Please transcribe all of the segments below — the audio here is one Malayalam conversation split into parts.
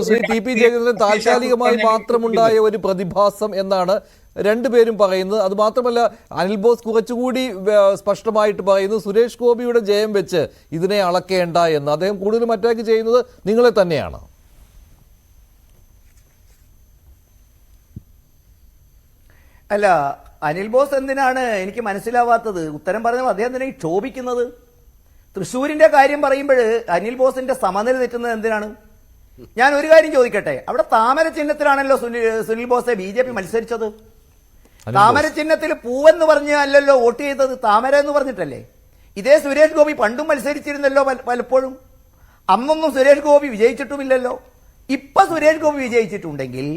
ശ്രീ ടി പി ജയചന്ദ്രൻ താൽക്കാലികമായി മാത്രമുണ്ടായ ഒരു പ്രതിഭാസം എന്നാണ് രണ്ടുപേരും പറയുന്നത്. അത് മാത്രമല്ല അനിൽ ബോസ് കുറച്ചുകൂടി സ്പഷ്ടമായിട്ട് പറയുന്നു സുരേഷ് ഗോപിയുടെ ജയം വെച്ച് ഇതിനെ അളക്കേണ്ട എന്ന്. അദ്ദേഹം കൂടുതലും അറ്റാക്ക് ചെയ്യുന്നത് നിങ്ങളെ തന്നെയാണ്. അല്ല അനിൽ ബോസ് എന്തിനാണ് എനിക്ക് മനസ്സിലാവാത്തത്? ഉത്തരം പറഞ്ഞത് അദ്ദേഹം തന്നെ ക്ഷോഭിക്കുന്നത്? തൃശ്ശൂരിന്റെ കാര്യം പറയുമ്പോൾ അനിൽ ബോസിന്റെ സമനില തെറ്റുന്നത് എന്തിനാണ്? ഞാൻ ഒരു കാര്യം ചോദിക്കട്ടെ? അവിടെ താമര ചിഹ്നത്തിലാണല്ലോ Sunil Sunil ബോസെ B J P മത്സരിച്ചത്. താമര ചിഹ്നത്തിൽ പൂവെന്ന് പറഞ്ഞ് അല്ലല്ലോ വോട്ട് ചെയ്തത് താമര എന്ന് പറഞ്ഞിട്ടല്ലേ? ഇതേ സുരേഷ് ഗോപി പണ്ടും മത്സരിച്ചിരുന്നല്ലോ പലപ്പോഴും. അന്നൊന്നും സുരേഷ് ഗോപി വിജയിച്ചിട്ടുമില്ലല്ലോ. ഇപ്പൊ സുരേഷ് ഗോപി വിജയിച്ചിട്ടുണ്ടെങ്കിൽ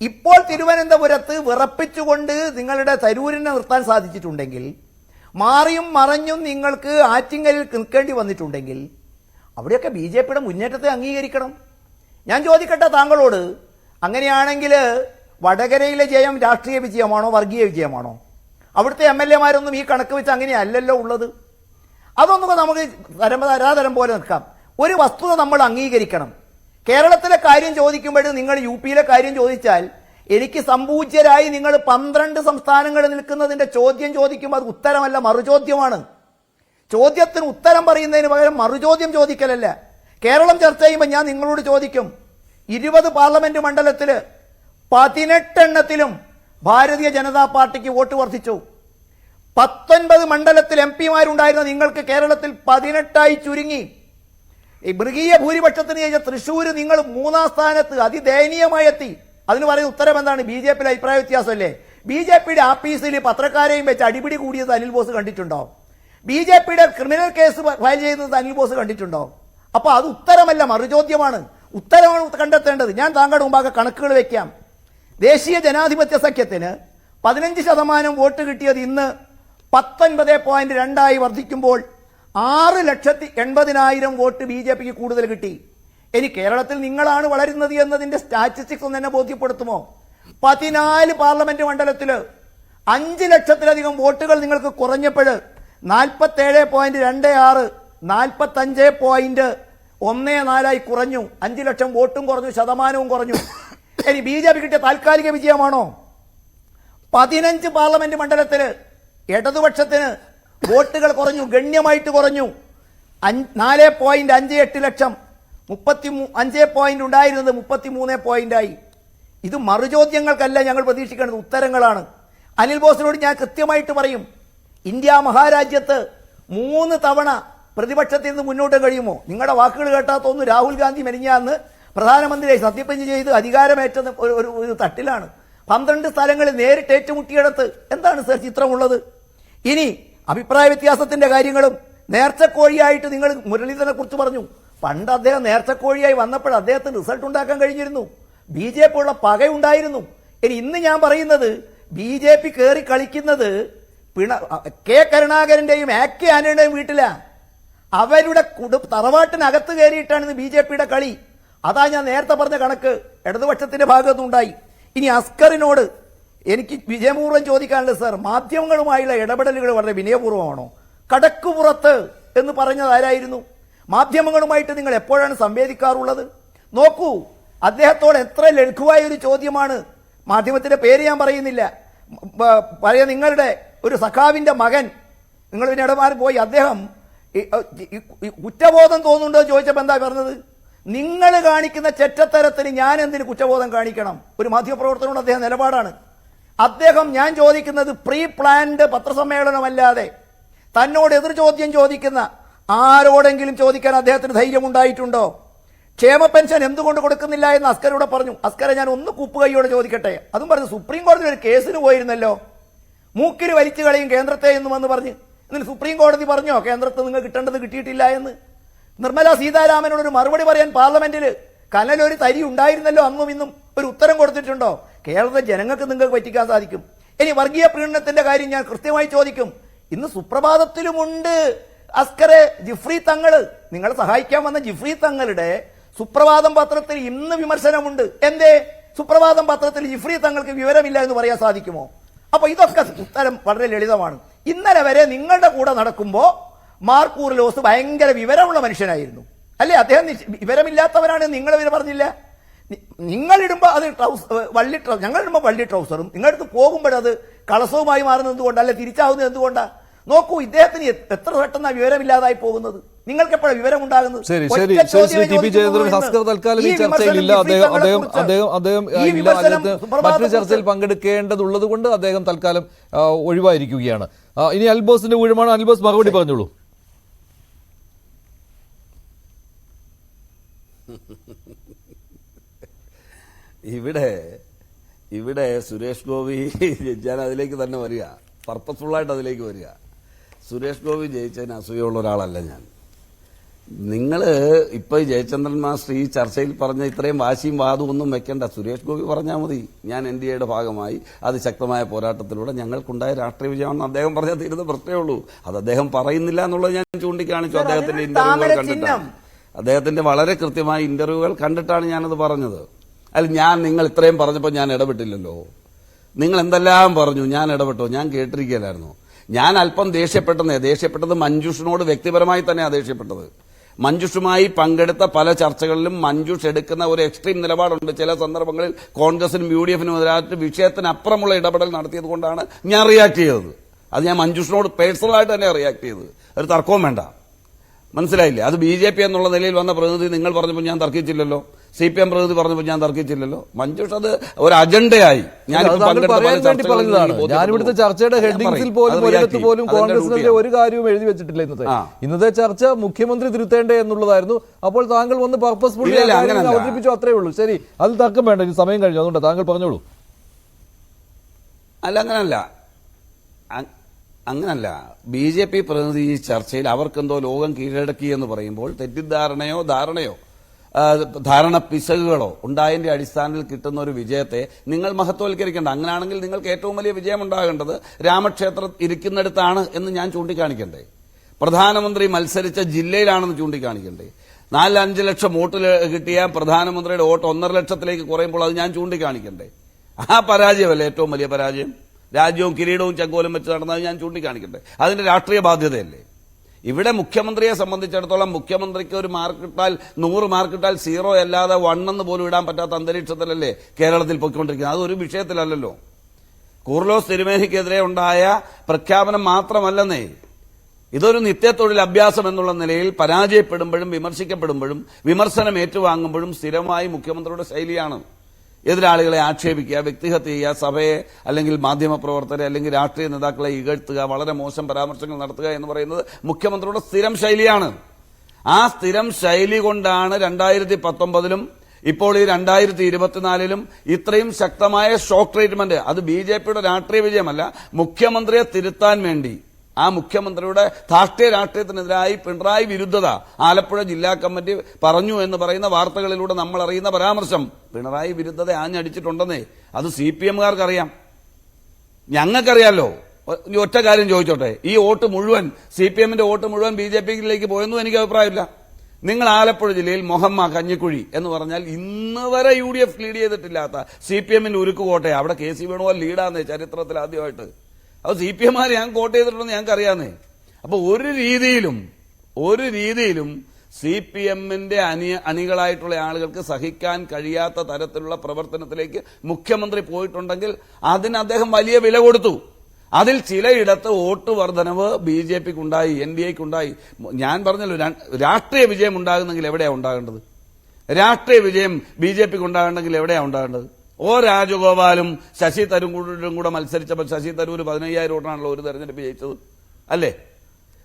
ഇപ്പോൾ തിരുവനന്തപുരത്ത് വിറപ്പിച്ചുകൊണ്ട് നിങ്ങളുടെ തരൂരിനെ നിർത്താൻ സാധിച്ചിട്ടുണ്ടെങ്കിൽ മാറിയും മറഞ്ഞും നിങ്ങൾക്ക് ആറ്റിങ്ങലിൽ നിൽക്കേണ്ടി വന്നിട്ടുണ്ടെങ്കിൽ അവിടെയൊക്കെ ബി ജെ പിയുടെ മുന്നേറ്റത്തെ അംഗീകരിക്കണം. ഞാൻ ചോദിക്കട്ടെ താങ്കളോട് അങ്ങനെയാണെങ്കിൽ വടകരയിലെ ജയം രാഷ്ട്രീയ വിജയമാണോ വർഗീയ വിജയമാണോ? അവിടുത്തെ എം എൽ എമാരൊന്നും ഈ കണക്ക് വെച്ച് അങ്ങനെയല്ലല്ലോ ഉള്ളത്? അതൊന്നും നമുക്ക് തരം തരാതരം പോലെ നിൽക്കാം. ഒരു വസ്തുത നമ്മൾ അംഗീകരിക്കണം. കേരളത്തിലെ കാര്യം ചോദിക്കുമ്പോൾ നിങ്ങൾ യു പിയിലെ കാര്യം ചോദിച്ചാൽ എനിക്ക് സമ്പൂജ്യരായി നിങ്ങൾ പന്ത്രണ്ട് സംസ്ഥാനങ്ങളിൽ നിൽക്കുന്നതിന്റെ ചോദ്യം ചോദിക്കുമ്പോൾ അത് ഉത്തരമല്ല മറുചോദ്യമാണ്. ചോദ്യത്തിന് ഉത്തരം പറയുന്നതിന് പകരം മറുചോദ്യം ചോദിക്കലല്ല. കേരളം ചർച്ച ചെയ്യുമ്പോൾ ഞാൻ നിങ്ങളോട് ചോദിക്കും ഇരുപത് പാർലമെന്റ് മണ്ഡലത്തിൽ പതിനെട്ടെണ്ണത്തിലും ഭാരതീയ ജനതാ പാർട്ടിക്ക് വോട്ട് വർദ്ധിച്ചു. പത്തൊൻപത് മണ്ഡലത്തിൽ എം പിമാരുണ്ടായിരുന്ന നിങ്ങൾക്ക് കേരളത്തിൽ പതിനെട്ടായി ചുരുങ്ങി. ഈ മൃഗീയ ഭൂരിപക്ഷത്തിന് കഴിഞ്ഞ തൃശ്ശൂർ നിങ്ങൾ മൂന്നാം സ്ഥാനത്ത് അതിദയനീയമായി എത്തി. അതിന് പറയുന്ന ഉത്തരം എന്താണ്? ബി ജെ പിയിലെ അഭിപ്രായ വ്യത്യാസമല്ലേ? ബി ജെ പിയുടെ ആഫീസിൽ പത്രക്കാരെയും വെച്ച് അടിപിടി കൂടിയത് അനിൽ ബോസ് കണ്ടിട്ടുണ്ടോ? ബി ജെ പിയുടെ ക്രിമിനൽ കേസ് ഫയൽ ചെയ്യുന്നത് അനിൽ ബോസ് കണ്ടിട്ടുണ്ടോ? അപ്പൊ അത് ഉത്തരമല്ല മറുചോദ്യമാണ്. ഉത്തരമാണ് കണ്ടെത്തേണ്ടത്. ഞാൻ താങ്കളുടെ മുമ്പാകെ കണക്കുകൾ വെക്കാം. ദേശീയ ജനാധിപത്യ സഖ്യത്തിന് പതിനഞ്ച് ശതമാനം വോട്ട് കിട്ടിയത് ഇന്ന് പത്തൊൻപത് പോയിന്റ് രണ്ടായി വർദ്ധിക്കുമ്പോൾ ആറ് ലക്ഷത്തി എൺപതിനായിരം വോട്ട് ബി ജെ പിക്ക് കൂടുതൽ കിട്ടി. ഇനി കേരളത്തിൽ നിങ്ങളാണ് വളരുന്നത് എന്നതിന്റെ സ്റ്റാറ്റിസ്റ്റിക്സ് ഒന്ന് എന്നെ ബോധ്യപ്പെടുത്തുമോ? പതിനാല് പാർലമെന്റ് മണ്ഡലത്തിൽ അഞ്ച് ലക്ഷത്തിലധികം വോട്ടുകൾ നിങ്ങൾക്ക് കുറഞ്ഞപ്പോൾ നാൽപ്പത്തേഴ് പോയിന്റ് രണ്ട് ആറ് നാൽപ്പത്തഞ്ച് പോയിന്റ് ഒന്ന് നാലായി കുറഞ്ഞു. അഞ്ച് ലക്ഷം വോട്ടും കുറഞ്ഞു ശതമാനവും കുറഞ്ഞു. ഇനി ബി ജെ പി കിട്ടിയ താൽക്കാലിക വിജയമാണോ? പതിനഞ്ച് പാർലമെന്റ് മണ്ഡലത്തിൽ ഇടതുപക്ഷത്തിന് വോട്ടുകൾ കുറഞ്ഞു ഗണ്യമായിട്ട് കുറഞ്ഞു. നാല് പോയിന്റ് അഞ്ച് എട്ട് ലക്ഷം. മുപ്പത്തി അഞ്ച് പോയിന്റ് ഉണ്ടായിരുന്നത് മുപ്പത്തി മൂന്ന് പോയിന്റായി. ഇത് മറുചോദ്യങ്ങൾക്കല്ല ഞങ്ങൾ പ്രതീക്ഷിക്കേണ്ടത് ഉത്തരങ്ങളാണ്. അനിൽ ബോസിനോട് ഞാൻ കൃത്യമായിട്ട് പറയും ഇന്ത്യ മഹാരാജ്യത്ത് മൂന്ന് തവണ പ്രതിപക്ഷത്തിൽ നിന്ന് മുന്നോട്ട് കഴിയുമോ? നിങ്ങളുടെ വാക്കുകൾ കേട്ടാത്തൊന്ന് രാഹുൽ ഗാന്ധി മെനിഞ്ഞാന്ന് പ്രധാനമന്ത്രിയെ സത്യപ്രതിജ്ഞ ചെയ്ത് അധികാരമേറ്റ ഒരു ഒരു- തട്ടിലാണ്. പന്ത്രണ്ട് സ്ഥലങ്ങളിൽ നേരിട്ട് ഏറ്റുമുട്ടിയിടത്ത് എന്താണ് സർ ചിത്രമുള്ളത്? ഇനി അഭിപ്രായ വ്യത്യാസത്തിന്റെ കാര്യങ്ങളും നേർച്ചക്കോഴിയായിട്ട് നിങ്ങൾ മുരളീധരനെ കുറിച്ച് പറഞ്ഞു. പണ്ട് അദ്ദേഹം നേർച്ചക്കോഴിയായി വന്നപ്പോൾ അദ്ദേഹത്തിന് റിസൾട്ട് ഉണ്ടാക്കാൻ കഴിഞ്ഞിരുന്നു. ബി ജെ പി ഉള്ള പകയുണ്ടായിരുന്നു. ഇനി ഇന്ന് ഞാൻ പറയുന്നത് ബി ജെ പി കയറി കളിക്കുന്നത് പിണ കെ കരുണാകരന്റെയും എ കെ ആന്റണിയുടെയും വീട്ടിലാ. അവരുടെ കുടു തറവാട്ടിനകത്ത് കയറിയിട്ടാണ് ഇന്ന് ബി ജെ പിയുടെ കളി. അതാ ഞാൻ നേരത്തെ പറഞ്ഞ കണക്ക്. ഇടതുപക്ഷത്തിന്റെ ഭാഗത്തുനിന്നുണ്ടായി ഇനി അസ്കറിനോട് എനിക്ക് വിജയപൂർവം ചോദിക്കാനുള്ളത് സാർ മാധ്യമങ്ങളുമായുള്ള ഇടപെടലുകൾ വളരെ വിനയപൂർവമാണോ? കടക്കുപുറത്ത് എന്ന് പറഞ്ഞത് ആരായിരുന്നു? മാധ്യമങ്ങളുമായിട്ട് നിങ്ങൾ എപ്പോഴാണ് സംവേദിക്കാറുള്ളത്? നോക്കൂ അദ്ദേഹത്തോട് എത്ര ലഘുവായ ഒരു ചോദ്യമാണ്. മാധ്യമത്തിന്റെ പേര് ഞാൻ പറയുന്നില്ല. പറയാ നിങ്ങളുടെ ഒരു സഖാവിന്റെ മകൻ നിങ്ങൾ പിന്നെ പോയി അദ്ദേഹം കുറ്റബോധം തോന്നുന്നുണ്ടോ ചോദിച്ചപ്പോൾ എന്താ പറഞ്ഞത്? നിങ്ങൾ കാണിക്കുന്ന ചെറ്റത്തരത്തിന് ഞാൻ എന്തിന് കുറ്റബോധം കാണിക്കണം? ഒരു മാധ്യമപ്രവർത്തനോട് അദ്ദേഹം നിലപാടാണ്. അദ്ദേഹം ഞാൻ ചോദിക്കുന്നത് പ്രീ പ്ലാൻഡ് പത്രസമ്മേളനമല്ലാതെ തന്നോട് എതിർ ചോദ്യം ചോദിക്കുന്ന ആരോടെങ്കിലും ചോദിക്കാൻ അദ്ദേഹത്തിന് ധൈര്യം ഉണ്ടായിട്ടുണ്ടോ ക്ഷേമ പെൻഷൻ എന്തുകൊണ്ട് കൊടുക്കുന്നില്ല എന്ന് അസ്കരോട് പറഞ്ഞു. അസ്കരെ ഞാൻ ഒന്ന് കുപ്പുകൈയോടെ ചോദിക്കട്ടെ. അതും പറഞ്ഞു സുപ്രീം കോടതി ഒരു കേസിന് പോയിരുന്നല്ലോ. മൂക്കിന് വലിച്ചു കളയും കേന്ദ്രത്തെ എന്നും വന്ന് പറഞ്ഞ്. എന്നിട്ട് സുപ്രീം കോടതി പറഞ്ഞോ? കേന്ദ്രത്ത് നിങ്ങൾ കിട്ടേണ്ടത് കിട്ടിയിട്ടില്ല എന്ന്. നിർമ്മല സീതാരാമനോട് ഒരു മറുപടി പറയാൻ പാർലമെന്റിൽ കനലൊരു തരി ഉണ്ടായിരുന്നല്ലോ അന്നും ഇന്നും ഒരു ഉത്തരം കൊടുത്തിട്ടുണ്ടോ? കേരളത്തിലെ ജനങ്ങൾക്ക് നിങ്ങൾക്ക് പറ്റിക്കാൻ സാധിക്കും. ഇനി വർഗീയ പ്രീണനത്തിന്റെ കാര്യം ഞാൻ കൃത്യമായി ചോദിക്കും. ഇന്ന് സുപ്രഭാതത്തിലുമുണ്ട് അസ്കറെ ജിഫ്രി തങ്ങൾ നിങ്ങളെ സഹായിക്കാൻ വന്ന ജിഫ്രി തങ്ങളുടെ സുപ്രഭാതം പത്രത്തിൽ ഇന്ന് വിമർശനമുണ്ട്. എന്തേ? സുപ്രഭാതം പത്രത്തിൽ ജിഫ്രി തങ്ങൾക്ക് വിവരമില്ല എന്ന് പറയാൻ സാധിക്കുമോ? അപ്പൊ ഇതൊക്കെ ഉത്തരം വളരെ ലളിതമാണ്. ഇന്നലെ വരെ നിങ്ങളുടെ കൂടെ നടക്കുമ്പോൾ മാർക്കൂറിലോസ് ഭയങ്കര വിവരമുള്ള മനുഷ്യനായിരുന്നു. അല്ലേ? അദ്ദേഹം വിവരമില്ലാത്തവരാണ് നിങ്ങൾ ഇവർ പറഞ്ഞില്ല? നിങ്ങൾ ഇടുമ്പോൾ അത് ട്രൗസ് വള്ളി ട്രൗസർ ഞങ്ങൾ ഇടുമ്പോൾ വള്ളി ട്രൗസറും നിങ്ങളടുത്ത് പോകുമ്പോഴത് കളസവുമായി മാറുന്നത് എന്തുകൊണ്ടാണ് അല്ലെ തിരിച്ചാവുന്നത് എന്തുകൊണ്ടാണ് നോക്കൂ ഇദ്ദേഹത്തിന് എത്ര പെട്ടെന്നാണ് വിവരമില്ലാതായി പോകുന്നത്? നിങ്ങൾക്ക് എപ്പോഴാണ് വിവരം ഉണ്ടാകുന്നത് ശരി ഒറ്റ ശരി ശരി. ചോദ്യമേ ടി പി ജയചന്ദ്രൻ ഹസ്കർ തൽക്കാലം ഈ വിമർശനം അദ്ദേഹം അദ്ദേഹം അദ്ദേഹം അദ്ദേഹം ഈ അദ്ദേഹം ഇല്ല അദ്ദേഹത്തിന് മറ്റൊരു ചർച്ചയിൽ പങ്കെടുക്കേണ്ടതുള്ളത് കൊണ്ട് അദ്ദേഹം തൽക്കാലം ഒഴിവായിരിക്കുകയാണ്. ഇനി അൽബോസിന്റെ ഊഴമാണ് അൽബോസ് മറുപടി പറഞ്ഞോളൂ. ഇവിടെ ഇവിടെ സുരേഷ് ഗോപി ഞാൻ അതിലേക്ക് തന്നെ വരിക. പർപ്പസ്ഫുള്ളായിട്ട് അതിലേക്ക് വരിക. സുരേഷ് ഗോപി ജയിച്ചതിന് അസൂയുള്ള ഒരാളല്ല ഞാൻ. നിങ്ങൾ ഇപ്പൊ ജയചന്ദ്രൻ മാസ്റ്റർ ഈ ചർച്ചയിൽ പറഞ്ഞ ഇത്രയും വാശിയും വാദവും ഒന്നും വെക്കേണ്ട. സുരേഷ് ഗോപി പറഞ്ഞാൽ മതി. ഞാൻ എൻ ഡി എയുടെ ഭാഗമായി അത് ശക്തമായ പോരാട്ടത്തിലൂടെ ഞങ്ങൾക്കുണ്ടായ രാഷ്ട്രീയ വിജയമാണെന്ന് അദ്ദേഹം പറഞ്ഞാൽ തീരുന്ന പ്രശ്നമേ ഉള്ളൂ. അത് അദ്ദേഹം പറയുന്നില്ല എന്നുള്ളത് ഞാൻ ചൂണ്ടിക്കാണിച്ചു. അദ്ദേഹത്തിന്റെ ഇന്റർവ്യൂകൾ കണ്ടിട്ടാണ്. അദ്ദേഹത്തിന്റെ വളരെ കൃത്യമായ ഇന്റർവ്യൂകൾ കണ്ടിട്ടാണ് ഞാനത് പറഞ്ഞത്. അല്ല ഞാൻ നിങ്ങൾ ഇത്രയും പറഞ്ഞപ്പോൾ ഞാൻ ഇടപെട്ടില്ലല്ലോ. നിങ്ങൾ എന്തെല്ലാം പറഞ്ഞു? ഞാൻ ഇടപെട്ടോ. ഞാൻ കേട്ടിരിക്കലായിരുന്നു ഞാൻ അല്പം ദേഷ്യപ്പെട്ടെന്നേ. ദേഷ്യപ്പെട്ടത് മഞ്ജുഷിനോട് വ്യക്തിപരമായി തന്നെയാണ് ദേഷ്യപ്പെട്ടത്. മഞ്ജുഷുമായി പങ്കെടുത്ത പല ചർച്ചകളിലും മഞ്ജുഷ് എടുക്കുന്ന ഒരു എക്സ്ട്രീം നിലപാടുണ്ട്. ചില സന്ദർഭങ്ങളിൽ കോൺഗ്രസിനും യു ഡി എഫിനും എതിരായിട്ട് വിഷയത്തിനപ്പുറമുള്ള ഇടപെടൽ നടത്തിയത് കൊണ്ടാണ് ഞാൻ റിയാക്ട് ചെയ്തത്. അത് ഞാൻ മഞ്ജുഷിനോട് പേഴ്സണലായിട്ട് തന്നെ റിയാക്ട് ചെയ്തത്. ഒരു തർക്കവും വേണ്ട. മനസ്സിലായില്ലേ? അത് ബി ജെ പി എന്നുള്ള നിലയിൽ വന്ന പ്രതിനിധി നിങ്ങൾ പറഞ്ഞപ്പോൾ ഞാൻ തർക്കിച്ചില്ലല്ലോ. സി പി എം പ്രതിനിധി പറഞ്ഞപ്പോൾ ഞാൻ തർക്കിച്ചില്ലല്ലോ. മഞ്ജുഷ് അത് ഒരു അജണ്ടയായി. ഞാൻ ഞാൻ ഇവിടുത്തെ ചർച്ചയുടെ ഹെഡിങ്സിൽ പോലും ഒരിടത്ത് പോലും കോൺഗ്രസിനെതിരെ ഒരു കാര്യവും എഴുതി വെച്ചിട്ടില്ല ഇന്നത്തെ. ഇന്നത്തെ ചർച്ച മുഖ്യമന്ത്രി തിരുത്തേണ്ടേ എന്നുള്ളതായിരുന്നു. അപ്പോൾ താങ്കൾ വന്ന് പർപ്പസ്ഫുള്ളി അങ്ങനല്ല. അവതരിപ്പിച്ചു അത്രേ ഉള്ളൂ. ശരി അത് തർക്കം വേണ്ട ഇനി സമയം കഴിഞ്ഞു. അതുകൊണ്ട് താങ്കൾ പറഞ്ഞോളൂ. അല്ല അങ്ങനല്ല. അങ്ങനല്ല. ബി ജെ പി പ്രതിനിധി ഈ ചർച്ചയിൽ അവർക്കെന്തോ ലോകം കീഴടക്കി എന്ന് പറയുമ്പോൾ തെറ്റിദ്ധാരണയോ ധാരണയോ ധാരണ പിശകുകളോ ഉണ്ടായതിന്റെ അടിസ്ഥാനത്തിൽ കിട്ടുന്ന ഒരു വിജയത്തെ നിങ്ങൾ മഹത്വവൽക്കരിക്കേണ്ട. അങ്ങനെയാണെങ്കിൽ നിങ്ങൾക്ക് ഏറ്റവും വലിയ വിജയം ഉണ്ടാകേണ്ടത് രാമക്ഷേത്രം ഇരിക്കുന്നിടത്താണ് എന്ന് ഞാൻ ചൂണ്ടിക്കാണിക്കണ്ടേ. പ്രധാനമന്ത്രി മത്സരിച്ച ജില്ലയിലാണെന്ന് ചൂണ്ടിക്കാണിക്കണ്ടേ. നാല് അഞ്ച് ലക്ഷം വോട്ട് കിട്ടിയ പ്രധാനമന്ത്രിയുടെ വോട്ട് ഒന്നര ലക്ഷത്തിലേക്ക് കുറയുമ്പോൾ അത് ഞാൻ ചൂണ്ടിക്കാണിക്കണ്ടേ. ആ പരാജയമല്ലേ ഏറ്റവും വലിയ പരാജയം? രാജ്യവും കിരീടവും ചങ്കോലും വെച്ച് നടന്നത് ഞാൻ ചൂണ്ടിക്കാണിക്കട്ടെ അതിന്റെ രാഷ്ട്രീയ ബാധ്യതയല്ലേ? ഇവിടെ മുഖ്യമന്ത്രിയെ സംബന്ധിച്ചിടത്തോളം മുഖ്യമന്ത്രിക്ക് ഒരു മാർക്ക് ഇട്ടാൽ നൂറ് മാർക്ക് ഇട്ടാൽ സീറോ അല്ലാതെ വണ്ണെന്ന് പോലും ഇടാൻ പറ്റാത്ത അന്തരീക്ഷത്തിലല്ലേ കേരളത്തിൽ പൊയ്ക്കൊണ്ടിരിക്കുന്നത്? അതൊരു വിഷയത്തിലല്ലല്ലോ. കൂർലോസ് തിരുമേനിക്കെതിരെ ഉണ്ടായ പ്രഖ്യാപനം മാത്രമല്ലെന്നേ. ഇതൊരു നിത്യത്തൊഴിൽ അഭ്യാസം എന്നുള്ള നിലയിൽ പരാജയപ്പെടുമ്പോഴും വിമർശിക്കപ്പെടുമ്പോഴും വിമർശനം ഏറ്റുവാങ്ങുമ്പോഴും സ്ഥിരമായി മുഖ്യമന്ത്രിയുടെ ശൈലിയാണ്. എതിരാളികളെ ആക്ഷേപിക്കുക വ്യക്തിഹത്യ ചെയ്യുക സഭയെ അല്ലെങ്കിൽ മാധ്യമപ്രവർത്തകരെ അല്ലെങ്കിൽ രാഷ്ട്രീയ നേതാക്കളെ ഇകഴ്ത്തുക വളരെ മോശം പരാമർശങ്ങൾ നടത്തുക എന്ന് പറയുന്നത് മുഖ്യമന്ത്രിയുടെ സ്ഥിരം ശൈലിയാണ്. ആ സ്ഥിരം ശൈലി കൊണ്ടാണ് രണ്ടായിരത്തി പത്തൊമ്പതിലും ഇപ്പോൾ ഈ രണ്ടായിരത്തി ഇരുപത്തിനാലിലും ഇത്രയും ശക്തമായ ഷോക്ക് ട്രീറ്റ്മെന്റ്. അത് ബി രാഷ്ട്രീയ വിജയമല്ല മുഖ്യമന്ത്രിയെ തിരുത്താൻ വേണ്ടി. ആ മുഖ്യമന്ത്രിയുടെ ധാർഷ്ട്യ രാഷ്ട്രീയത്തിനെതിരായി പിണറായി വിരുദ്ധത ആലപ്പുഴ ജില്ലാ കമ്മിറ്റി പറഞ്ഞു എന്ന് പറയുന്ന വാർത്തകളിലൂടെ നമ്മൾ അറിയുന്ന പരാമർശം പിണറായി വിരുദ്ധത ആഞ്ഞടിച്ചിട്ടുണ്ടെന്നേ. അത് സി പി എമ്മുകാർക്ക് അറിയാം ഞങ്ങൾക്കറിയാലോ ഒറ്റ കാര്യം ചോദിച്ചോട്ടെ. ഈ വോട്ട് മുഴുവൻ സി പി എമ്മിന്റെ വോട്ട് മുഴുവൻ ബി ജെ പിയിലേക്ക് പോയെന്നും എനിക്ക് അഭിപ്രായമില്ല. നിങ്ങൾ ആലപ്പുഴ ജില്ലയിൽ മൊഹമ്മ കഞ്ഞിക്കുഴി എന്ന് പറഞ്ഞാൽ ഇന്ന് വരെ യു ഡി എഫ് ലീഡ് ചെയ്തിട്ടില്ലാത്ത സി പി എമ്മിന്റെ ഉരുക്കുകോട്ടെ അവിടെ കെ സി വേണുപോൽ ലീഡാന്നേ ചരിത്രത്തിൽ ആദ്യമായിട്ട്. അത് സി പി എമ്മാർ ഞാൻ കോട്ട് ചെയ്തിട്ടുണ്ടെന്ന് ഞങ്ങൾക്ക് അറിയാന്നേ അപ്പൊ ഒരു രീതിയിലും ഒരു രീതിയിലും സി പി എമ്മിന്റെ അനി അണികളായിട്ടുള്ള ആളുകൾക്ക് സഹിക്കാൻ കഴിയാത്ത തരത്തിലുള്ള പ്രവർത്തനത്തിലേക്ക് മുഖ്യമന്ത്രി പോയിട്ടുണ്ടെങ്കിൽ അതിന് അദ്ദേഹം വലിയ വില കൊടുത്തു. അതിൽ ചിലയിടത്ത് വോട്ട് വർധനവ് ബി ജെ പിക്ക് ഉണ്ടായി എൻ ഡി എക്ക് ഉണ്ടായി ഞാൻ പറഞ്ഞല്ലോ രാഷ്ട്രീയ വിജയം ഉണ്ടാകുന്നെങ്കിൽ എവിടെയാണ് ഉണ്ടാകേണ്ടത്? രാഷ്ട്രീയ വിജയം ബി ജെ പിക്ക് ഉണ്ടാകേണ്ടെങ്കിൽ എവിടെയാണ് ഉണ്ടാകേണ്ടത്? ഓ രാജഗോപാലും ശശി തരൂരും കൂടെ മത്സരിച്ചപ്പോൾ ശശി തരൂർ പതിനയ്യായിരം വോട്ടാണല്ലോ ഒരു തെരഞ്ഞെടുപ്പ് ജയിച്ചത്. അല്ലേ?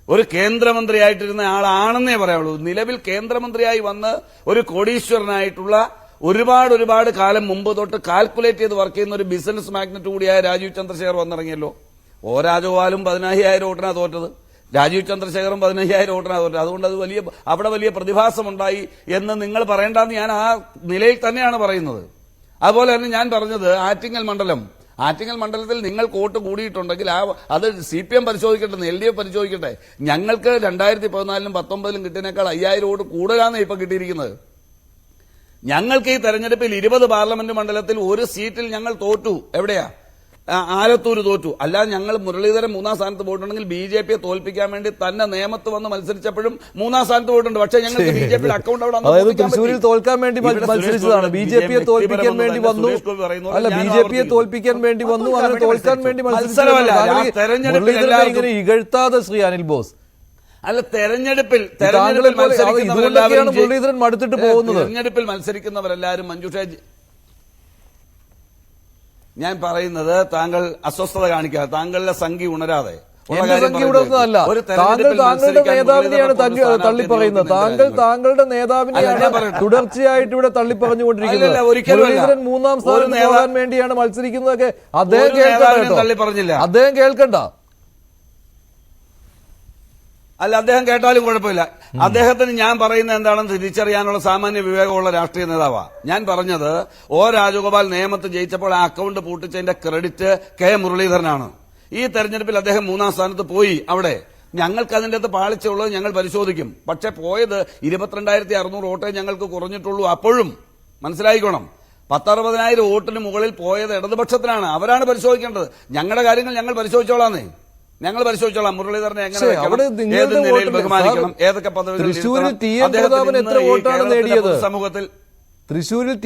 ഒരു കേന്ദ്രമന്ത്രിയായിട്ടിരുന്ന ആളാണെന്നേ പറയാവുള്ളൂ. നിലവിൽ കേന്ദ്രമന്ത്രിയായി വന്ന് ഒരു കോടീശ്വരനായിട്ടുള്ള ഒരുപാട് ഒരുപാട് കാലം മുമ്പ് തൊട്ട് കാൽക്കുലേറ്റ് ചെയ്ത് വർക്ക് ചെയ്യുന്ന ഒരു ബിസിനസ് മാഗ്നറ്റ് കൂടിയായ രാജീവ് ചന്ദ്രശേഖർ വന്നിറങ്ങിയല്ലോ. ഓ രാജഗോപാലും പതിനായിരം വോട്ടിനാ തോറ്റത്. രാജീവ് ചന്ദ്രശേഖറും പതിനയ്യായിരം വോട്ടിനാ തോറ്റത്. അതുകൊണ്ട് അത് വലിയ അവിടെ വലിയ പ്രതിഭാസമുണ്ടായി എന്ന് നിങ്ങൾ പറയേണ്ടെന്ന് ഞാൻ ആ നിലയിൽ തന്നെയാണ് പറയുന്നത്. അതുപോലെ തന്നെ ഞാൻ പറഞ്ഞത് ആറ്റിങ്ങൽ മണ്ഡലം. ആറ്റിങ്ങൽ മണ്ഡലത്തിൽ നിങ്ങൾ വോട്ട് കൂടിയിട്ടുണ്ടെങ്കിൽ ആ അത് സി പി എം പരിശോധിക്കട്ടെ എൽ ഡി എഫ് പരിശോധിക്കട്ടെ. ഞങ്ങൾക്ക് രണ്ടായിരത്തി പതിനാലിലും പത്തൊമ്പതിലും കിട്ടിയതിനേക്കാൾ അയ്യായിരം വോട്ട് കൂടുതലാണ് ഇപ്പൊ കിട്ടിയിരിക്കുന്നത്. ഞങ്ങൾക്ക് ഈ തെരഞ്ഞെടുപ്പിൽ ഇരുപത് പാർലമെന്റ് മണ്ഡലത്തിൽ ഒരു സീറ്റിൽ ഞങ്ങൾ തോറ്റു. എവിടെയാ? ആ, ആലത്തൂര് തോറ്റു. അല്ലാതെ ഞങ്ങൾ മുരളീധരൻ മൂന്നാം സ്ഥാനത്ത് പോയിട്ടുണ്ടെങ്കിൽ ബി ജെ പിയെ തോൽപ്പിക്കാൻ വേണ്ടി തന്നെ നിയമത്ത് വന്ന് മത്സരിച്ചപ്പോഴും മൂന്നാം സ്ഥാനത്ത് പോയിട്ടുണ്ട് പക്ഷേ ഞങ്ങൾക്ക് ബി ജെ പിയുടെ അക്കൗണ്ട് അവിടെ അതായത് തൃശ്ശൂരിൽ തോൽക്കാൻ വേണ്ടി മത്സരിച്ചതാണ്. ബി ജെ പിയെ തോൽപ്പിക്കാൻ വേണ്ടി വന്നു. അല്ല ബി ജെ പിയെ തോൽപ്പിക്കാൻ വേണ്ടി വന്നു. അങ്ങനെ തോൽക്കാൻ വേണ്ടി മത്സരമല്ല. മത്സരിച്ചു ആ തെരഞ്ഞെടുപ്പിൽ ഇങ്ങനെ ഇകഴ്ത്താതെ ശ്രീ അനിൽ ബോസ്. അല്ല തെരഞ്ഞെടുപ്പിൽ തെരഞ്ഞെടുപ്പിൽ മത്സരിക്കുന്നവരെല്ലാവരും മുരളീധരൻ മടുത്തിട്ട് പോകുന്നത്. തെരഞ്ഞെടുപ്പിൽ മത്സരിക്കുന്നവരെല്ലാവരും മഞ്ജുഷ ഞാൻ പറയുന്നത് താങ്കൾ അസ്വസ്ഥത കാണിക്കാതെ താങ്കളുടെ സംഖ്യ ഉണരാതെ. ഉള്ള എന്റെ കാര്യം സംഖ്യ പറയുന്നത് ഉണർന്നതല്ല ഒരു താങ്കൾ താങ്കളുടെ നേതാവിനെയാണ് തള്ളി പറയുന്നത് താങ്കൾ താങ്കളുടെ നേതാവിനെയാണ്. തുടർച്ചയായിട്ട് ഇവിടെ തള്ളി പറഞ്ഞുകൊണ്ടിരിക്കുന്നത് മുരളീധരൻ മൂന്നാം സ്ഥാനത്ത് നേതാ- പോകാൻ വേണ്ടിയാണ് മത്സരിക്കുന്നതൊക്കെ. അദ്ദേഹം കേൾക്കണ്ട. അദ്ദേഹം കേൾക്കണ്ട. അല്ല അദ്ദേഹം കേട്ടാലും കുഴപ്പമില്ല. അദ്ദേഹത്തിന് ഞാൻ പറയുന്നത് എന്താണെന്ന് തിരിച്ചറിയാനുള്ള സാമാന്യ വിവേകമുള്ള രാഷ്ട്രീയ നേതാവാ. ഞാൻ പറഞ്ഞത് ഒ രാജഗോപാൽ നിയമത്ത് ജയിച്ചപ്പോൾ ആ അക്കൗണ്ട് പൂട്ടിച്ചതിന്റെ ക്രെഡിറ്റ് കെ മുരളീധരനാണ്. ഈ തെരഞ്ഞെടുപ്പിൽ അദ്ദേഹം മൂന്നാം സ്ഥാനത്ത് പോയി അവിടെ. ഞങ്ങൾക്ക് അതിന്റെ അകത്ത് പാളിച്ചുള്ളത് ഞങ്ങൾ പരിശോധിക്കും. പക്ഷെ പോയത് ഇരുപത്തിരണ്ടായിരത്തി അറുന്നൂറ് വോട്ടേ ഞങ്ങൾക്ക് കുറഞ്ഞിട്ടുള്ളൂ അപ്പോഴും. മനസ്സിലായിക്കോണം. പത്തറുപതിനായിരം വോട്ടിന് മുകളിൽ പോയത് ഇടതുപക്ഷത്തിനാണ്. അവരാണ് പരിശോധിക്കേണ്ടത്. ഞങ്ങളുടെ കാര്യങ്ങൾ ഞങ്ങൾ പരിശോധിച്ചോളാന്നേ ഞങ്ങൾ പരിശോധിച്ചോളാം മുരളീധരനെ എങ്ങനെ ബഹുമാനിക്കണം ഏതൊക്കെ പദവികൾ തൃശ്ശൂരിൽ ഇരുത്തണം. ടി.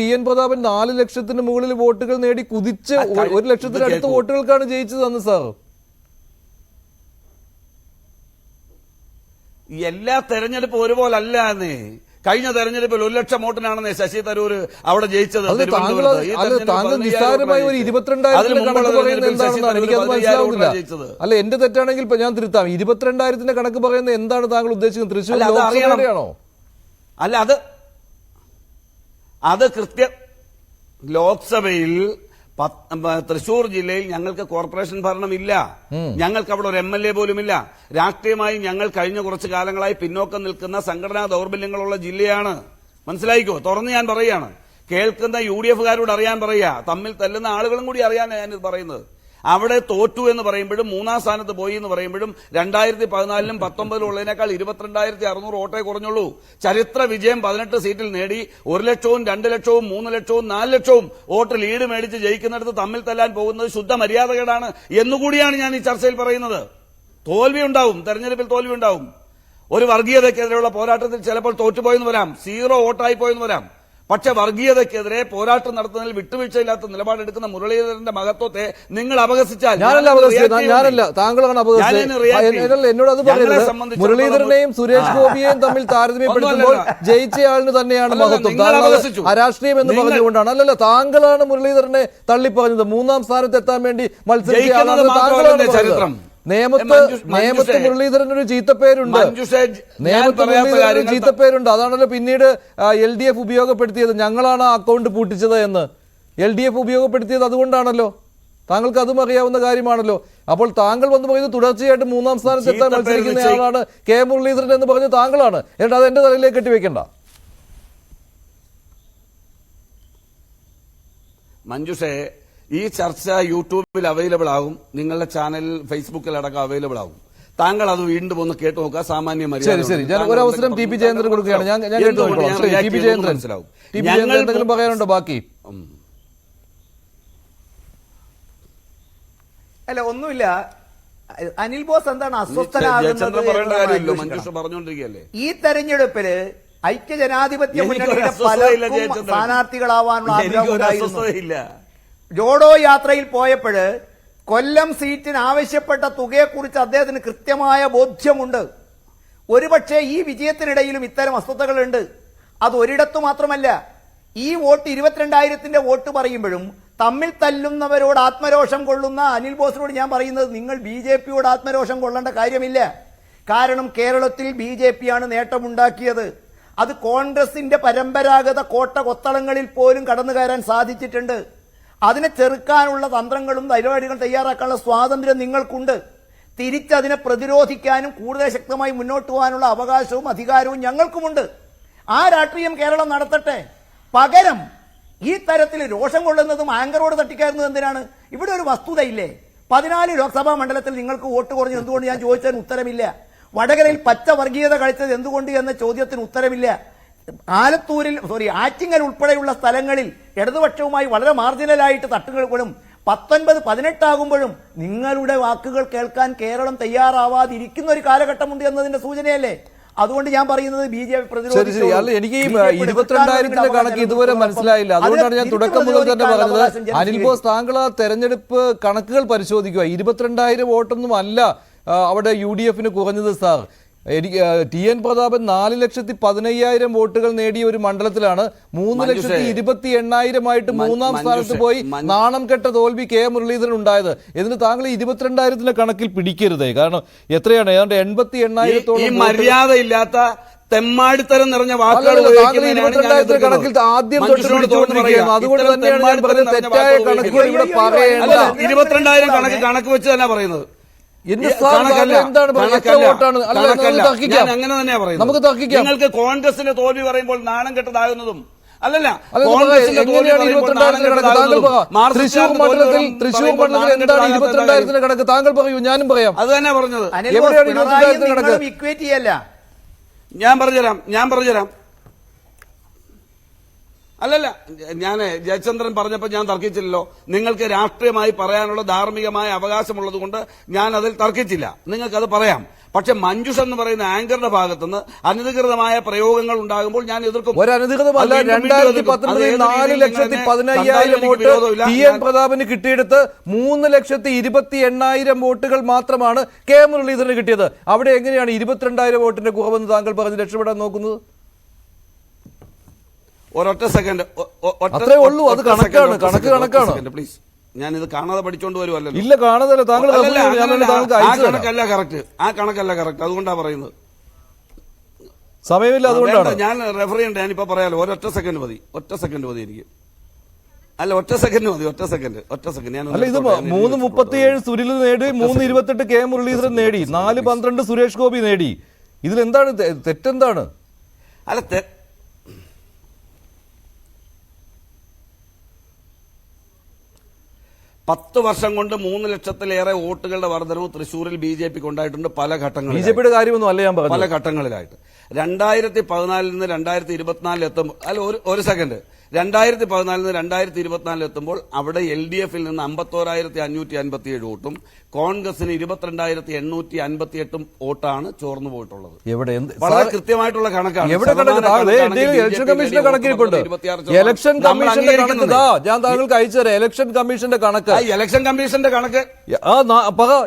എൻ. പ്രതാപൻ നാല് ലക്ഷത്തിന് മുകളിൽ വോട്ടുകൾ നേടി കുതിച്ച് ഒരു ലക്ഷത്തിനടുത്ത് വോട്ടുകൾക്കാണ് ജയിച്ചത് അന്ന് സാർ എല്ലാ തെരഞ്ഞെടുപ്പ് ഒരുപോലല്ല എന്നേ കഴിഞ്ഞ തെരഞ്ഞെടുപ്പിൽ ഒരു ലക്ഷം വോട്ടിനാണെന്ന് ശശി തരൂർ അവിടെ ജയിച്ചത്. അല്ല ജയിച്ചത്. എന്റെ തെറ്റാണെങ്കിൽ ഞാൻ തിരുത്താം. ഇരുപത്തിരണ്ടായിരത്തിന്റെ കണക്ക് പറയുന്ന എന്താണ് താങ്കൾ ഉദ്ദേശിക്കുന്നത്? തൃശ്ശൂർ അല്ല, അത് ലോക്സഭയുടെയാണോ അല്ല അത് അത് കൃത്യം ലോക്സഭയിൽ തൃശൂർ ജില്ലയിൽ ഞങ്ങൾക്ക് കോർപ്പറേഷൻ ഭരണമില്ല. ഞങ്ങൾക്ക് അവിടെ ഒരു എം എൽ എ പോലുമില്ല. രാഷ്ട്രീയമായി ഞങ്ങൾ കഴിഞ്ഞ കുറച്ച് കാലങ്ങളായി പിന്നോക്കം നിൽക്കുന്ന സംഘടനാ ദൗർബല്യങ്ങളുള്ള ജില്ലയാണ്. മനസ്സിലായിക്കോ? തുറന്ന് ഞാൻ പറയുകയാണ് കേൾക്കുന്ന യു ഡി എഫുകാരോട് അറിയാൻ പറയുക തമ്മിൽ തല്ലുന്ന ആളുകളും കൂടി അറിയാനാണ് ഞാനിത് പറയുന്നത്. അവിടെ തോറ്റു എന്ന് പറയുമ്പോഴും മൂന്നാം സ്ഥാനത്ത് പോയി എന്ന് പറയുമ്പോഴും രണ്ടായിരത്തി പതിനാലിലും പത്തൊമ്പതിലും ഉള്ളതിനേക്കാൾ ഇരുപത്തിരണ്ടായിരത്തി അറുന്നൂറ് വോട്ടേ കുറഞ്ഞുള്ളൂ. ചരിത്ര വിജയം പതിനെട്ട് സീറ്റിൽ നേടി ഒരു ലക്ഷവും രണ്ട് ലക്ഷവും മൂന്ന് ലക്ഷവും നാല് ലക്ഷവും വോട്ട് ലീഡ് മേടിച്ച് ജയിക്കുന്നിടത്ത് തമ്മിൽ തല്ലാൻ പോകുന്നത് ശുദ്ധ മര്യാദകേടാണ് എന്നുകൂടിയാണ് ഞാൻ ഈ ചർച്ചയിൽ പറയുന്നത്. തോൽവി ഉണ്ടാവും തെരഞ്ഞെടുപ്പിൽ തോൽവി ഉണ്ടാവും. ഒരു വർഗീയതയ്ക്കെതിരെയുള്ള പോരാട്ടത്തിൽ ചിലപ്പോൾ തോറ്റുപോയെന്ന് വരാം സീറോ വോട്ടായി പോയെന്ന് വരാം. പക്ഷെ വർഗീയതയ്ക്കെതിരെ പോരാട്ടം നടത്തുന്നതിൽ വിട്ടുവീഴ്ചയില്ലാത്ത നിലപാടെടുക്കുന്ന മുരളീധരന്റെ മഹത്വത്തെ നിങ്ങൾ അപകസിച്ചാൽ ഞാനല്ല താങ്കളാണ് എന്നോട് അത് പറയുന്നത് മുരളീധരനെയും സുരേഷ് ഗോപിയെയും തമ്മിൽ താരതമ്യപ്പെടുത്തുമ്പോൾ. ജയിച്ചയാളിന് തന്നെയാണ് മഹത്വം. അരാഷ്ട്രീയം എന്ന് പറഞ്ഞുകൊണ്ടാണ്. അല്ലല്ല താങ്കളാണ് മുരളീധരനെ തള്ളിപ്പറഞ്ഞത്. മൂന്നാം സ്ഥാനത്ത് എത്താൻ വേണ്ടി മത്സരിച്ച താങ്കളാണ് ചരിത്രം? നിയമത്ത് നിയമത്ത് മുരളീധരൻ ഒരു ചീത്തപ്പേരുണ്ട്. നിയമത്ത് മുരളീധരൻ ചീത്തപ്പേരുണ്ട്. അതാണല്ലോ പിന്നീട് എൽ ഡി എഫ് ഉപയോഗപ്പെടുത്തിയത്. ഞങ്ങളാണ് ആ അക്കൗണ്ട് പൂട്ടിച്ചത് എന്ന്. എൽ ഡി എഫ് ഉപയോഗപ്പെടുത്തിയത് അതുകൊണ്ടാണല്ലോ. താങ്കൾക്ക് അതും അറിയാവുന്ന കാര്യമാണല്ലോ. അപ്പോൾ താങ്കൾ വന്ന് പറയുന്നത് തുടർച്ചയായിട്ട് മൂന്നാം സ്ഥാനത്ത് എത്താൻ മത്സരിക്കുന്ന ആളാണ് കെ മുരളീധരൻ എന്ന് പറഞ്ഞ താങ്കളാണ്. എന്നിട്ട് അത് എന്റെ തലയിലേക്ക് കെട്ടിവെക്കണ്ട. മഞ്ജുഷേ ഈ ചർച്ച യൂട്യൂബിൽ അവൈലബിൾ ആകും. നിങ്ങളുടെ ചാനൽ ഫേസ്ബുക്കിൽ അടക്കം അവൈലബിൾ ആകും. താങ്കൾ അത് വീണ്ടും ഒന്ന് കേട്ടു നോക്കുക. സാമാന്യ ശരി ശരി. ഞാൻ ഒരു അവസരം എന്തൊക്കെ ടി പി ജയേന്ദ്രൻ കൊടുക്കുകയാണ്. ഞാൻ ഞാൻ കേട്ടു എന്തുകൊണ്ട് നോക്കിക്കോളാം ഞാൻ ശരി, react ടി പി ജയേന്ദ്രൻ മനസ്സിലാവും? ടി പി ജയേന്ദ്രൻ ഞങ്ങൾ എന്തെങ്കിലും പറയാനുണ്ടോ ബാക്കി? അല്ല ഒന്നുമില്ല. അനിൽ ബോസ് എന്താണ് അസ്വസ്ഥനാകുന്നത് ഈ തെരഞ്ഞെടുപ്പിൽ ഐക്യ ജനാധിപത്യ മുന്നണിയുടെ പലർക്കും. സ്ഥാനാർത്ഥികളാവാനുള്ള ആഗ്രഹം ഉണ്ടായിരുന്നു ജോഡോ യാത്രയിൽ പോയപ്പോൾ കൊല്ലം സീറ്റിന് ആവശ്യപ്പെട്ട തുകയെക്കുറിച്ച് അദ്ദേഹത്തിന് കൃത്യമായ ബോധ്യമുണ്ട്. ഒരുപക്ഷെ ഈ വിജയത്തിനിടയിലും ഇത്തരം അസ്വസ്ഥതകളുണ്ട്. അത് ഒരിടത്തു മാത്രമല്ല ഈ വോട്ട് ഇരുപത്തിരണ്ടായിരത്തിന്റെ വോട്ട് പറയുമ്പോഴും തമ്മിൽ തല്ലുന്നവരോട് ആത്മരോഷം കൊള്ളുന്ന അനിൽ ബോസിനോട് ഞാൻ പറയുന്നത് നിങ്ങൾ ബി ജെ പിയോട് ആത്മരോഷം കൊള്ളേണ്ട കാര്യമില്ല. കാരണം കേരളത്തിൽ ബി ജെ പിയാണ് നേട്ടമുണ്ടാക്കിയത്. അത് കോൺഗ്രസിന്റെ പരമ്പരാഗത കോട്ട കൊത്തളങ്ങളിൽ പോലും കടന്നു കയറാൻ സാധിച്ചിട്ടുണ്ട്. അതിനെ ചെറുക്കാനുള്ള തന്ത്രങ്ങളും പരിപാടികളും തയ്യാറാക്കാനുള്ള സ്വാതന്ത്ര്യം നിങ്ങൾക്കുണ്ട്. തിരിച്ചതിനെ പ്രതിരോധിക്കാനും കൂടുതൽ ശക്തമായി മുന്നോട്ട് പോകാനുള്ള അവകാശവും അധികാരവും ഞങ്ങൾക്കുമുണ്ട്. ആ രാഷ്ട്രീയം കേരളം നടത്തട്ടെ. പകരം ഈ തരത്തിൽ രോഷം കൊള്ളുന്നതും ആങ്കറോട് തട്ടിക്കയറുന്നതും എന്തിനാണ്? ഇവിടെ ഒരു വസ്തുതയില്ലേ? പതിനാല് ലോക്സഭാ മണ്ഡലത്തിൽ നിങ്ങൾക്ക് വോട്ട് കുറഞ്ഞു എന്തുകൊണ്ട്? ഞാൻ ചോദിച്ചതിന് ഉത്തരമില്ല. വടകരയിൽ പച്ച വർഗീയത കഴിച്ചത് എന്തുകൊണ്ട് എന്ന ചോദ്യത്തിന് ഉത്തരമില്ല. ആലത്തൂരിൽ സോറി ആറ്റിങ്ങൽ ഉൾപ്പെടെയുള്ള സ്ഥലങ്ങളിൽ ഇടതുപക്ഷവുമായി വളരെ മാർജിനലായിട്ട് തട്ടുകളും പത്തൊൻപത് പതിനെട്ടാകുമ്പോഴും നിങ്ങളുടെ വാക്കുകൾ കേൾക്കാൻ കേരളം തയ്യാറാവാതിരിക്കുന്ന ഒരു കാലഘട്ടമുണ്ട് എന്നതിന്റെ സൂചനയല്ലേ? അതുകൊണ്ട് ഞാൻ പറയുന്നത് ബി ജെ പി അല്ല എനിക്ക് ഇരുപത്തിരണ്ടായിരത്തിന്റെ കണക്ക് ഇതുവരെ മനസ്സിലായില്ല. അതുകൊണ്ടാണ് ഞാൻ തുടക്കം മുതൽ തന്നെ പറഞ്ഞത് അനിൽ ബോസ് താങ്കൾ ആ തെരഞ്ഞെടുപ്പ് കണക്കുകൾ പരിശോധിക്കുക. ഇരുപത്തിരണ്ടായിരം വോട്ടൊന്നും അല്ല അവിടെ യു ഡി എഫിന് കുറഞ്ഞത് സാർ. എനിക്ക് ടി എൻ പ്രതാപൻ നാല് ലക്ഷത്തി പതിനയ്യായിരം വോട്ടുകൾ നേടിയ ഒരു മണ്ഡലത്തിലാണ് മൂന്ന് ലക്ഷത്തി ഇരുപത്തി എണ്ണായിരമായിട്ട് മൂന്നാം സ്ഥാനത്ത് പോയി നാണം കെട്ട തോൽവി കെ മുരളീധരൻ ഉണ്ടായത്. എന്നിട്ട് താങ്കൾ ഇരുപത്തിരണ്ടായിരത്തിന്റെ കണക്കിൽ പിടിക്കരുതേ. കാരണം എത്രയാണ്? ഏതാണ്ട് എൺപത്തി എണ്ണായിരത്തോളം മര്യാദയില്ലാത്ത തെമ്മാടിത്തരം നിറഞ്ഞ വാക്കുകൾ. കണക്കിൽ ആദ്യം അതുകൊണ്ട് തന്നെയാണ് ഞാൻ തെറ്റായ കണക്കുകൾ ഇവിടെ പറയേണ്ട ഇരുപത്തിരണ്ടായിരം കണക്ക് കണക്ക് വെച്ച് തന്നെ പറയുന്നത്. നമുക്ക്. തർക്കിക്കാം. നിങ്ങൾക്ക് കോൺഗ്രസിന്റെ തോൽവി പറയുമ്പോൾ നാണം കെട്ടതാകുന്നതും അല്ലല്ല തൃശൂർ മാർക്സിസ്റ്റുകാരുടെ മണ്ഡലത്തിൽ തൃശൂർ മണ്ഡലത്തിൽ എന്താണ് ഇരുപത്തിരണ്ടായിരത്തിന്റെ കണക്ക്? താങ്കൾ പറയൂ ഞാനും പറയാം. അത് തന്നെ പറഞ്ഞത്. എവിടെയാണ് ഇരുപത്തിരണ്ടായിരത്തിന്റെ കണക്ക്? ചെയ്യല്ല ഞാൻ പറഞ്ഞുതരാം ഞാൻ പറഞ്ഞുതരാം. അല്ലല്ല ഞാൻ ജയചന്ദ്രൻ പറഞ്ഞപ്പോൾ ഞാൻ തർക്കിച്ചില്ലല്ലോ. നിങ്ങൾക്ക് രാഷ്ട്രീയമായി പറയാനുള്ള ധാർമ്മികമായ അവകാശമുള്ളത് കൊണ്ട് ഞാൻ അതിൽ തർക്കിച്ചില്ല. നിങ്ങൾക്കത് പറയാം. പക്ഷെ മഞ്ജുഷ് എന്ന് പറയുന്ന ആങ്കറുടെ ഭാഗത്തുനിന്ന് അനധികൃതമായ പ്രയോഗങ്ങൾ ഉണ്ടാകുമ്പോൾ ഞാൻ എതിർക്കും. ഒരു അനധികൃതമല്ല രണ്ടായിരത്തി പത്തൊൻപതിൽ നാല് ലക്ഷത്തി പതിനയ്യായിരം വോട്ട്. ടി എൻ പ്രതാപന് കിട്ടിയെടുത്ത് മൂന്ന് ലക്ഷത്തി ഇരുപത്തി എണ്ണായിരം വോട്ടുകൾ മാത്രമാണ് കെ മുരളീധരന് കിട്ടിയത്. അവിടെ എങ്ങനെയാണ് ഇരുപത്തിരണ്ടായിരം വോട്ടിന്റെ കുറവെന്ന് താങ്കൾ പറഞ്ഞ് രക്ഷപ്പെടാൻ നോക്കുന്നത്? ഒരൊറ്റ സെക്കൻഡ് അത്രേ ഉള്ളൂ, അത് കണക്കാണ്, കണക്ക് കണക്കാണ്. പ്ലീസ് ഞാൻ ഇത് കാണാതെ പഠിച്ചോണ്ട് വരുമല്ലോ ഇല്ല കാണാതല്ല താങ്കൾ ആ കണക്കല്ല കറക്റ്റ് ആ കണക്കല്ല കറക്റ്റ് അതുകൊണ്ടാണ് പറയുന്നത്. സമയമില്ല അതുകൊണ്ടാണ്. ഞാൻ റെഫർ ചെയ്യണ്ട ഞാനിപ്പോ പറയാലോ. ഒരൊറ്റ സെക്കൻഡ് മതി. ഒറ്റ സെക്കൻഡ് മതി എനിക്ക്. അല്ല ഒറ്റ സെക്കൻഡ് മതി ഒറ്റ സെക്കൻഡ് ഒറ്റ സെക്കൻഡ് ഞാൻ അല്ല ഇത് മൂന്ന് മുപ്പത്തിയേഴ് സുനിൽ നേടി മൂന്ന് ഇരുപത്തെട്ട് കെ മുരളീധരൻ നേടി നാല് പന്ത്രണ്ട് സുരേഷ് ഗോപി നേടി. ഇതിൽ എന്താണ് തെ- തെറ്റെന്താണ്? അല്ല പത്ത് വർഷം കൊണ്ട് മൂന്ന് ലക്ഷത്തിലേറെ വോട്ടുകളുടെ വർധനവ് തൃശൂരിൽ ബി ജെ പിക്ക് ഉണ്ടായിട്ടുണ്ട് പല ബി ഘട്ടങ്ങളിൽ ജെ പിയുടെ കാര്യമൊന്നും അല്ല ഞാൻ പല ഘട്ടങ്ങളിലായിട്ട്. രണ്ടായിരത്തി പതിനാലിൽ നിന്ന് രണ്ടായിരത്തി ഇരുപത്തിനാലിൽ എത്തുമ്പോൾ അല്ല ഒരു സെക്കൻഡ് രണ്ടായിരത്തി പതിനാലിൽ നിന്ന് രണ്ടായിരത്തി ഇരുപത്തിനാലിൽ എത്തുമ്പോൾ അവിടെ എൽ ഡി എഫിൽ നിന്ന് അമ്പത്തോരായിരത്തി അഞ്ഞൂറ്റി അൻപത്തിയേഴ് വോട്ടും കോൺഗ്രസിന് ഇരുപത്തിരണ്ടായിരത്തി എണ്ണൂറ്റി അൻപത്തിയെട്ടും വോട്ടാണ് ചോർന്നു പോയിട്ടുള്ളത്. വളരെ കൃത്യമായിട്ടുള്ള കണക്കാണ്. ഇലക്ഷൻ കമ്മീഷന്റെ വോട്ട് കണക്കിരിപ്പുണ്ട് ഇലക്ഷൻ കമ്മീഷന്റെ കണക്ക്. ഞാൻ താങ്കൾക്ക് ഇലക്ഷൻ കമ്മീഷന്റെ കണക്ക്. ആ ഇലക്ഷൻ കമ്മീഷന്റെ കണക്ക്. ആ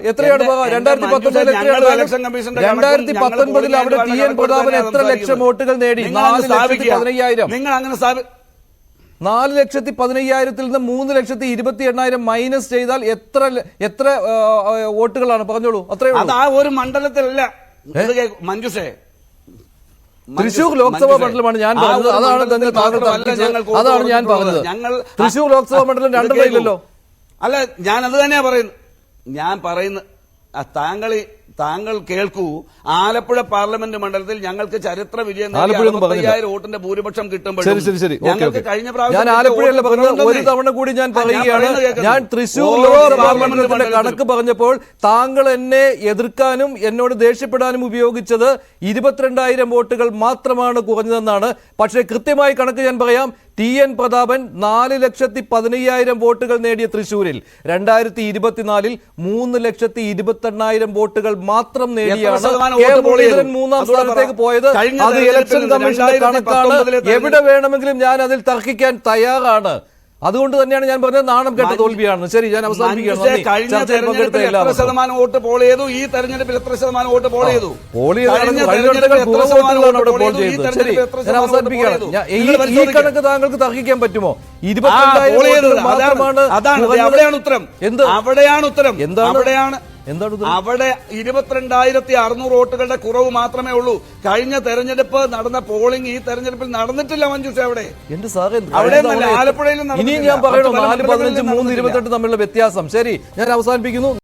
എത്രയാണ് എന്റെ- പറ എന്റെ രണ്ടായിരത്തി മഞ്ജുഷ, പത്തൊമ്പതിൽ ഞങ്ങൾ എത്രയാണ് ഇലക്ഷൻ രണ്ടായിരത്തി പത്തൊൻപതിൽ അവിടെ ടി എൻ പ്രതാപൻ എത്ര ലക്ഷം വോട്ടുകൾ നേടി? നിങ്ങൾ നാല് അങ്ങ് ലക്ഷത്തി പതിനയ്യായിരം. നിങ്ങൾ അങ്ങനെ നാല് ലക്ഷത്തി പതിനയ്യായിരത്തിൽ നിന്ന് മൂന്ന് ലക്ഷത്തി ഇരുപത്തി എണ്ണായിരം മൈനസ് ചെയ്താൽ എത്ര എത്ര വോട്ടുകളാണ്? പറഞ്ഞോളൂ. അത്രേ അത് ആ ഒരു മണ്ഡലത്തിലല്ല. മഞ്ജുഷേ. തൃശൂർ ലോക്സഭാ മണ്ഡലമാണ് ഞാൻ പറഞ്ഞത്. അതാണ് താങ്കൾ അതാണ് ഞാൻ. പറഞ്ഞത്. ഞങ്ങൾ തൃശൂർ ലോക്സഭാ മണ്ഡലം ഇല്ലല്ലോ അല്ല ഞാൻ അത് തന്നെയാ പറയുന്നത്. ഞാൻ പറയുന്ന താങ്കൾ താങ്കൾ കേൾക്കൂ. ആലപ്പുഴ പാർലമെന്റ് മണ്ഡലത്തിൽ ഞങ്ങൾക്ക് ചരിത്ര വിജയം വോട്ടിന്റെ ഭൂരിപക്ഷം കിട്ടുമ്പോൾ ഞങ്ങൾക്ക് കഴിഞ്ഞ പ്രാവശ്യം ആലപ്പുഴയല്ല പറഞ്ഞത് ഒരു തവണ കൂടി ഞാൻ പറയുകയാണ്. ഞാൻ തൃശൂർ കണക്ക് പറഞ്ഞപ്പോൾ താങ്കൾ എന്നെ എതിർക്കാനും എന്നോട് ദേഷ്യപ്പെടാനും ഉപയോഗിച്ചത് ഇരുപത്തിരണ്ടായിരം വോട്ടുകൾ മാത്രമാണ് കുറഞ്ഞതെന്നാണ്. പക്ഷേ കൃത്യമായി കണക്ക് ഞാൻ പറയാം ടി എൻ പ്രതാപൻ നാല് ലക്ഷത്തി പതിനയ്യായിരം വോട്ടുകൾ നേടിയ തൃശൂരിൽ. രണ്ടായിരത്തി ഇരുപത്തിനാലിൽ മൂന്ന് ലക്ഷത്തി ഇരുപത്തെണ്ണായിരം വോട്ടുകൾ മാത്രം നേടിയാണ് കെ? മുരളീധരൻ മൂന്നാം സ്ഥാനത്തേക്ക് പോയത്. അത് ഇലക്ഷൻ കമ്മീഷന്റെ കണക്കാണ്. എവിടെ വേണമെങ്കിലും ഞാൻ അതിൽ തർക്കിക്കാൻ തയ്യാറാണ്. അതുകൊണ്ട് തന്നെയാണ് ഞാൻ പറഞ്ഞത് നാണം കെട്ട തോൽവിയാണ് ശരി ഞാൻ അവസാനിപ്പിക്കുകയാണ്. ശതമാനം വോട്ട് പോൾ ചെയ്തു? ഈ തെരഞ്ഞെടുപ്പിൽ എത്ര ശതമാനം വോട്ട് പോൾ ചെയ്തു? പോൾ ചെയ്ത? ശരി ഞാൻ അവസാനിപ്പിക്കുകയാണ്. ഈ കണക്ക് താങ്കൾക്ക് തർക്കിക്കാൻ പറ്റുമോ? ഇരുപത്തി ഇരുപത്തിരണ്ടായിരം മാത്രമാണ് അതാണ്. അവിടെയാണ് ഉത്തരം. എന്ത്? അവിടെയാണ് ഉത്തരം. എന്താണ്? അവിടെയാണ് എന്താണ് അവിടെ ഇരുപത്തിരണ്ടായിരത്തി അറുന്നൂറ് വോട്ടുകളുടെ കുറവ് മാത്രമേ ഉള്ളൂ. കഴിഞ്ഞ തെരഞ്ഞെടുപ്പ് നടന്ന പോളിംഗ് ഈ തെരഞ്ഞെടുപ്പിൽ നടന്നിട്ടില്ല മഞ്ജുഷ അവിടെ. എന്റെ സാറേ അവിടെ ആലപ്പുഴയിലും ഇനിയും ഞാൻ പറയണോ നാല് പതിനഞ്ച് മൂന്ന് ഇരുപത്തെട്ട് തമ്മിലുള്ള വ്യത്യാസം? ശരി ഞാൻ അവസാനിപ്പിക്കുന്നു.